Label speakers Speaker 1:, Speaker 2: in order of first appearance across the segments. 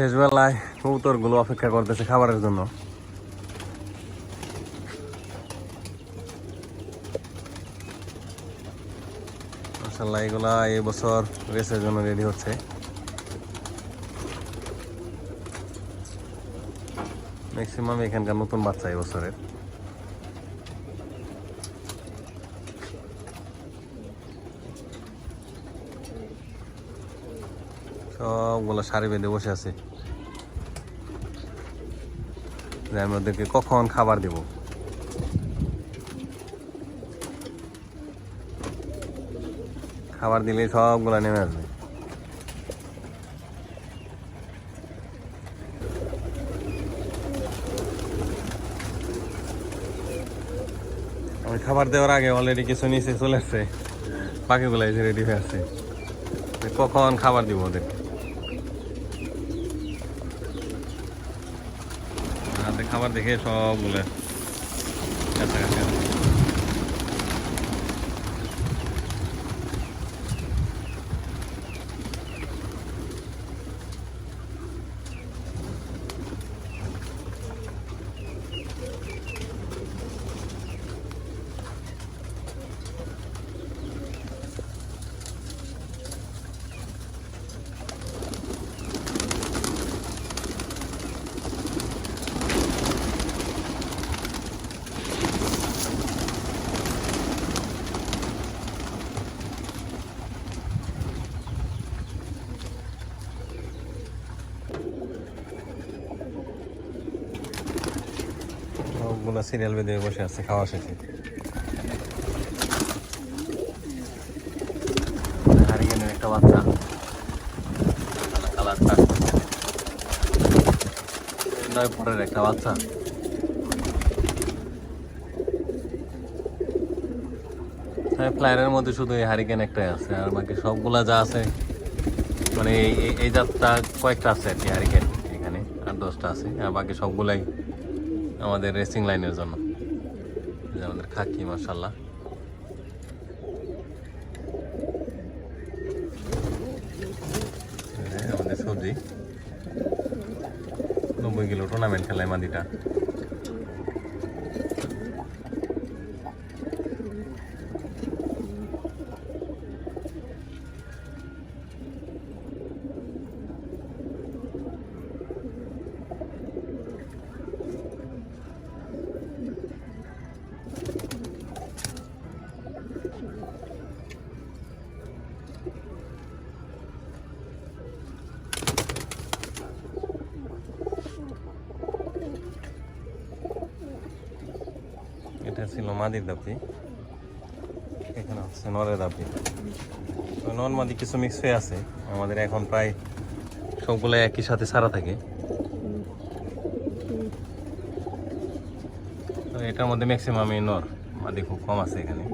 Speaker 1: শেষ বেলায় কবুতরগুলো অপেক্ষা করতেছে খাবারের জন্য। মাসাল্লাহ এগুলা এবছর বছর রেসের জন্য রেডি হচ্ছে। ম্যাক্সিমাম এখানকার নতুন বাচ্চা এই সবগুলো সারি বেঁধে বসে আছে। যে আমি ওদেরকে কখন খাবার দেব? খাবার দিলে সবগুলো নেমে আসবে। আমি খাবার দেওয়ার আগে অলরেডি কিছু নিচে চলে আসছে। পাখিগুলো এসে রেডি হয়ে আছে। কখন খাবার দিব ওদের খাবার দেখে সবগুলো কাছাকাছি সবগুলো সিরিয়াল বেঁধে বসে আছে, খাওয়া শেষে। হারিকেনের একটা বাচ্চা। কালারটা নয় একটা বাচ্চা। ফ্লায়ারের মধ্যে শুধু এই হারিকেন একটাই আছে, আর বাকি সবগুলা যা আছে মানে এই এই- জাতটা কয়েকটা আছে আর কি হারিকেন এখানে আর দশটা আছে, আর বাকি সবগুলাই আমাদের রেসিং লাইনের জন্য। আমাদের খাকি মাসাল্লাহ আমাদের সবজি নব্বই কিলো টুর্নামেন্ট খেলায় মাদিটা এটা ছিল মাদির দাপি। এখানে হচ্ছে নরের দাপি। তো নন মাদি কিছু মিক্স হয়ে আছে। আমাদের এখন প্রায় সবগুলো একই সাথে সারা থাকে। তো এটার মধ্যে ম্যাক্সিমাম নর মাদি খুব কম আছে এখানে।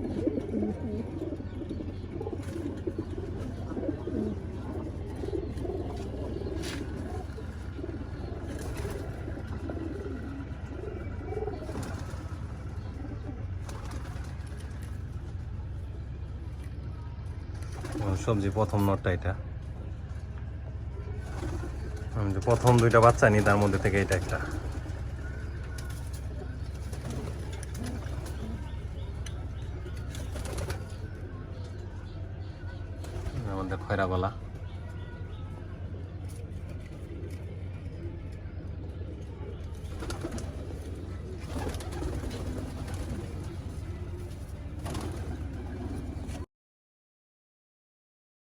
Speaker 1: সবজি প্রথম নটটা এটা। প্রথম দুইটা বাচ্চা নিই, তার মধ্যে থেকে এটা একটা। আমাদের খয়রা গলা